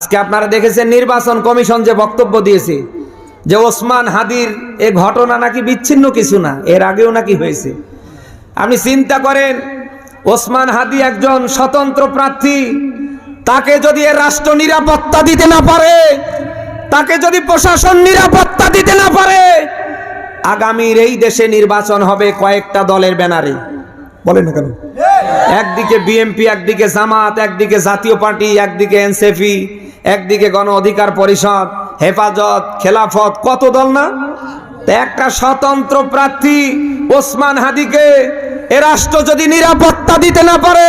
আজকে আপনারা দেখেছেন নির্বাচন কমিশন যে বক্তব্য দিয়েছে যে ওসমান হাদির এ ঘটনা নাকি বিচ্ছিন্ন কিছু না এর আগেও নাকি হয়েছে। আপনি চিন্তা করেন ওসমান হাদি একজন স্বতন্ত্র প্রার্থী তাকে যদি এ রাষ্ট্র নিরাপত্তা দিতে না পারে তাকে যদি প্রশাসন নিরাপত্তা দিতে না পারে আগামীর এই দেশে নির্বাচন হবে কয়েকটা দলের ব্যানারে। বলেন না কেন? একদিকে বিএমপি একদিকে জামাত একদিকে জাতীয় পার্টি একদিকে এনসিপি একদিকে গণ অধিকার পরিষদ, হেফাজত, খেলাফত, কত দল না? একটা স্বতন্ত্র প্রার্থী ওসমান হাদিকে এ রাষ্ট্র যদি নিরাপত্তা দিতে না পারে,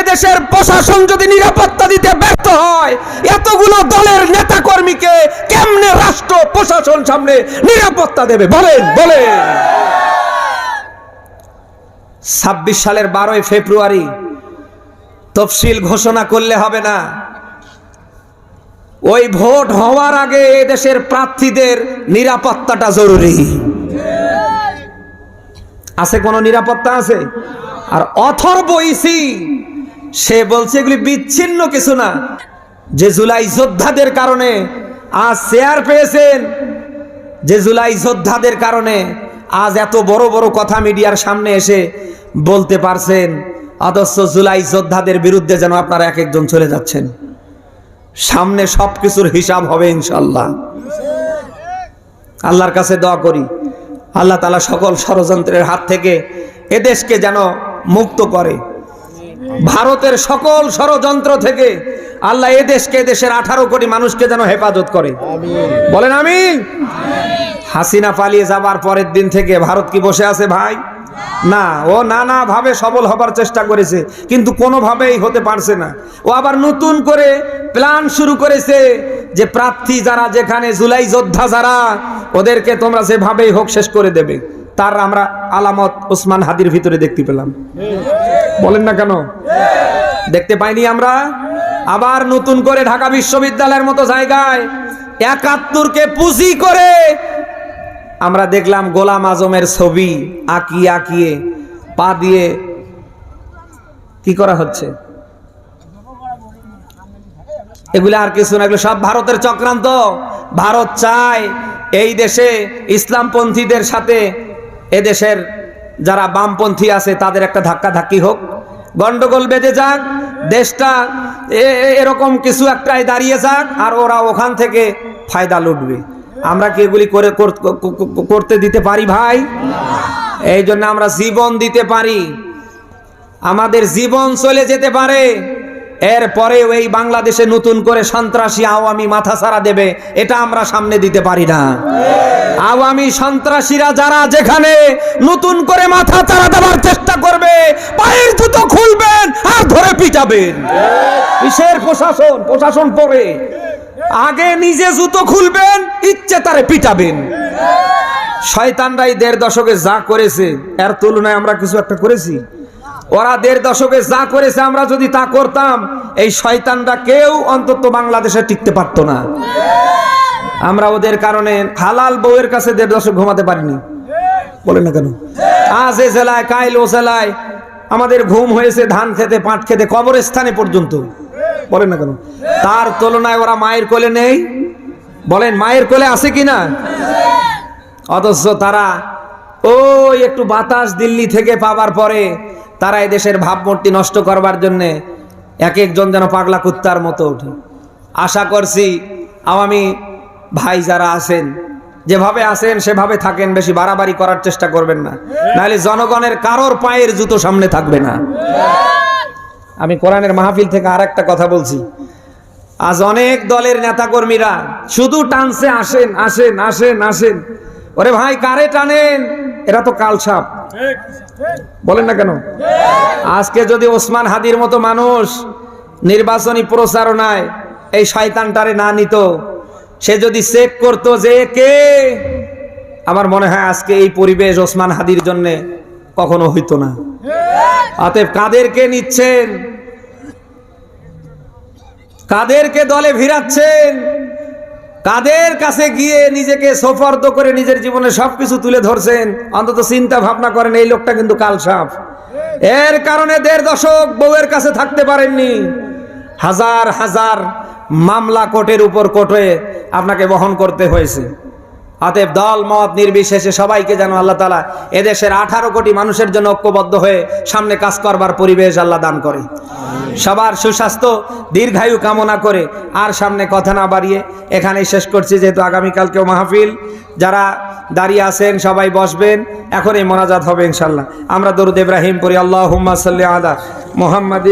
এদেশের প্রশাসন যদি নিরাপত্তা দিতে ব্যর্থ হয়, এতগুলো দলের নেতা কর্মীকে কেমনে রাষ্ট্র প্রশাসন সামনে নিরাপত্তা দেবে? বলেন বলেন। ছাব্বিশ সালের বারোই ফেব্রুয়ারি তফসিল ঘোষণা করলে হবে না। ওই ভোট হওয়ার আগে দেশের প্রার্থীদের নিরাপত্তাটা জরুরি। আছে কোনো নিরাপত্তা আছে? আর অথর্ব ইসি, সে বলছে এগুলি বিচ্ছিন্ন কিছু না। যে জুলাই যোদ্ধাদের কারণে আজ শেয়ার পেয়েছেন, যে জুলাই যোদ্ধাদের কারণে আজ এত বড় বড় কথা মিডিয়ার সামনে এসে বলতে পারছেন, আদর্শ জুলাই যোদ্ধাদের বিরুদ্ধে যেন আপনারা এক একজন চলে যাচ্ছেন। সামনে সব কিছুর হিসাব হবে ইনশাল্লাহ আল্লাহর কাছে দোয়া করি। আল্লাহ তালা সকল ষড়যন্ত্রের হাত থেকে এদেশকে যেন মুক্ত করে। ভারতের সকল ষড়যন্ত্র থেকে আল্লাহ এদেশকে দেশের আঠারো কোটি মানুষকে যেন হেফাজত করে। বলেন আমি হাসিনা পালিয়ে যাবার পরের দিন থেকে ভারত কি বসে আছে ভাই? না, ও নানা ভাবে সবল হবার চেষ্টা করেছে, কিন্তু কোনোভাবেই হতে পারছে না। ও আবার নতুন করে প্ল্যান শুরু করেছে যে প্রার্থী যারা যেখানে, জুলাই যোদ্ধা যারা, ওদেরকে তোমরা যেভাবেই হোক শেষ করে দেবে। তার আমরা আলামত ওসমান হাদির ভিতরে দেখতে পেলাম। বলেন না কেন? দেখতে পাইনি আমরা? আবার নতুন করে ঢাকা বিশ্ববিদ্যালয়ের মতো জায়গায় একাত্তরকে পুঁজি করে আমরা দেখলাম গোলাম আজমের ছবি আঁকিয়ে আঁকিয়ে, পা দিয়ে কি করা হচ্ছে? এগুলো আর কিছু না, এগুলো সব ভারতের চক্রান্ত। ভারত চায় এই দেশে ইসলামপন্থীদের সাথে এদেশের যারা বামপন্থী আছে, তাদের একটা ধাক্কা ধাক্কি হোক। গন্ডগোল বেঁধে যাক, দেশটা এরকম কিছু একটাই দাঁড়িয়ে যাক, আর ওরা ওখান থেকে ফায়দা লুটবে। আমরা কি এগুলি করে করতে দিতে পারি ভাই? এই জন্য আমরা জীবন দিতে পারি। আমাদের জীবন চলে যেতে পারে। এরপরেও এই বাংলাদেশে নতুন করে সন্ত্রাসী আওয়ামী মাথা ছাড়া দেবে এটা আমরা সামনে দিতে পারি না। আওয়ামী সন্ত্রাসীরা যারা যেখানে নতুন করে মাথা চাড়া দেওয়ার চেষ্টা করবে পায়ের জুতো খুলবেন আর ধরে পিটাবেন। কিসের প্রশাসন? প্রশাসন পরে। আগে নিজে জুতো খুলবেন, ইচ্ছে তারে পিটাবেন। শয়তানরাই দেড় দশকে যা করেছে, এর তুলনায় আমরা কিছু একটা করেছি। ওরা দেড় দশকে যা করেছে, আমরা যদি তা করতাম, এই শয়তানরা কেউ অন্তত বাংলাদেশে টিকতে পারতো না। আমরা ওদের কারণে হালাল বউয়ের কাছে দেড় দশক ঘুমাতে পারিনি। বলেন না কেন? আজ এ জেলায় কাইল ও জেলায় আমাদের ঘুম হয়েছে ধান খেতে, পাট খেতে, কবরস্থানে পর্যন্ত। বলেন না কেন? তার তুলনায় ওরা মায়ের কোলে নেই। বলেন, মায়ের কোলে আছে কি না? অথচ তারা ওই একটু বাতাস দিল্লি থেকে পাবার পরে তারা এদেশের ভাবমূর্তি নষ্ট করবার জন্যে এক একজন যেন পাগলা কুত্তার মতো ওঠে। আশা করছি আওয়ামী ভাই যারা আছেন, যেভাবে আছেন, সেভাবে থাকেন, বেশি বাড়াবাড়ি করার চেষ্টা করবেন না। নাহলে জনগণের কারোর পায়ের জুতো সামনে থাকবে না। আমি কোরআনের মাহফিল থেকে আর একটা কথা বলছি। আজ অনেক দলের নেতাকর্মীরা শুধু টানছে, আসেন আসেন আসেন আসেন। ওরে ভাই, কারে টানেন? এরা তো কালসাপ। বলেন না কেন? আজকে যদি ওসমান হাদির মতো মানুষ নির্বাচনী প্রচারণায় এই শয়তানটারে না নিত, সে যদি চেক করতো যে কে, আমার মনে হয় আজকে এই পরিবেশ ওসমান হাদির জন্য কখনো হইতো না। অতএব কাদেরকে নিচ্ছেন? কাদেরকে দলে ভিড়াচ্ছেন? কাদের কাছে গিয়ে নিজেকে সোফর্দ করে নিজের জীবনে সবকিছু তুলে ধরছেন? অন্তত চিন্তা ভাবনা করেন, এই লোকটা কিন্তু কাল সাপ এর কারণে দেড় দশক বউয়ের কাছে থাকতে পারেননি। হাজার হাজার মামলা কোর্টের উপর কোর্টে আপনাকে বহন করতে হয়েছে। অতএব দল, মত, নির্বিশেষে সবাইকে যেন আল্লাহ তালা এদেশের আঠারো কোটি মানুষের জন্য ঐক্যবদ্ধ হয়ে সামনে কাজ করবার পরিবেশ আল্লাহ দান করে। সবার সুস্বাস্থ্য, দীর্ঘায়ু কামনা করে আর সামনে কথা না বাড়িয়ে এখানেই শেষ করছি, যেহেতু আগামীকালকেও মাহফিল। যারা দাঁড়িয়ে আছেন, সবাই বসবেন এখন এই মোনাজাত হবে ইনশাল্লাহ আমরা দরুদ ইব্রাহিম পড়ি আল্লাহ সাল্লি আলা মোহাম্মদ